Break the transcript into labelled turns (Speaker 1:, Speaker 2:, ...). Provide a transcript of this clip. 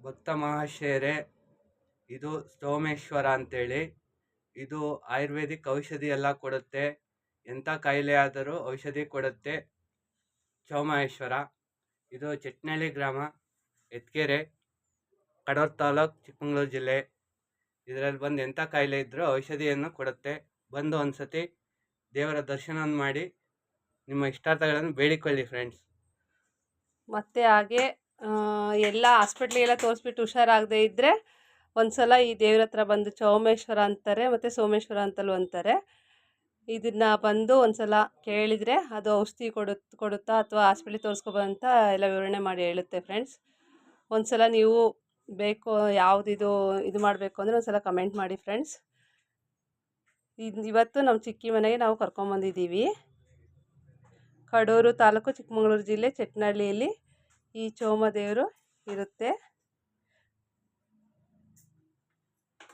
Speaker 1: ಭಕ್ತ ಮಹಾಶಯರೇ ಇದು ಸೋಮೇಶ್ವರ ಅಂತೇಳಿ. ಇದು ಆಯುರ್ವೇದಿಕ್ ಔಷಧಿ ಎಲ್ಲ ಕೊಡುತ್ತೆ. ಎಂಥ ಕಾಯಿಲೆ ಆದರೂ ಔಷಧಿ ಕೊಡುತ್ತೆ. ಚೌಮಹೇಶ್ವರ, ಇದು ಚಟ್ನಳ್ಳಿ ಗ್ರಾಮ ಎತ್ಕೆರೆ ಕಡೂರು ತಾಲೂಕು, ಚಿಕ್ಕಮಂಗ್ಳೂರು ಜಿಲ್ಲೆ. ಇದರಲ್ಲಿ ಬಂದು ಎಂಥ ಕಾಯಿಲೆ ಇದ್ದರೂ ಔಷಧಿಯನ್ನು ಕೊಡುತ್ತೆ. ಬಂದು ಒಂದು ಸತಿ ದೇವರ ದರ್ಶನ ಮಾಡಿ ನಿಮ್ಮ ಇಷ್ಟಾರ್ಥಗಳನ್ನು ಬೇಡಿಕೊಳ್ಳಿ ಫ್ರೆಂಡ್ಸ್
Speaker 2: ಮತ್ತೆ ಹಾಗೆ ಎಲ್ಲ ಹಾಸ್ಪಿಟ್ಲಿಗೆಲ್ಲ ತೋರಿಸ್ಬಿಟ್ಟು ಹುಷಾರಾಗದೇ ಇದ್ದರೆ ಒಂದ್ಸಲ ಈ ದೇವ್ರ ಹತ್ರ ಬಂದು ಚೌಮೇಶ್ವರ ಅಂತಾರೆ, ಮತ್ತು ಸೋಮೇಶ್ವರ ಅಂತಲೂ ಅಂತಾರೆ. ಇದನ್ನು ಬಂದು ಒಂದ್ಸಲ ಕೇಳಿದರೆ ಅದು ಔಷಧಿ ಕೊಡುತ್, ಕೊಡುತ್ತಾ ಅಥವಾ ಹಾಸ್ಪಿಟ್ಲಿಗೆ ತೋರಿಸ್ಕೊಬಂತ ಎಲ್ಲ ವಿವರಣೆ ಮಾಡಿ ಹೇಳುತ್ತೆ ಫ್ರೆಂಡ್ಸ್ ಒಂದ್ಸಲ ನೀವು ಬೇಕು ಯಾವುದಿದು ಇದು ಮಾಡಬೇಕು ಅಂದರೆ ಒಂದ್ಸಲ ಕಮೆಂಟ್ ಮಾಡಿ ಫ್ರೆಂಡ್ಸ್ ಇದು, ಇವತ್ತು ನಮ್ಮ ಚಿಕ್ಕಿ ಮನೆಗೆ ನಾವು ಕರ್ಕೊಂಬಂದಿದ್ದೀವಿ. ಕಡೂರು ತಾಲೂಕು ಚಿಕ್ಕಮಗಳೂರು ಜಿಲ್ಲೆ ಚಟ್ನಹಳ್ಳಿಯಲ್ಲಿ. ಈ ಚೋಮ ದೇವರು ಇರುತ್ತೆ.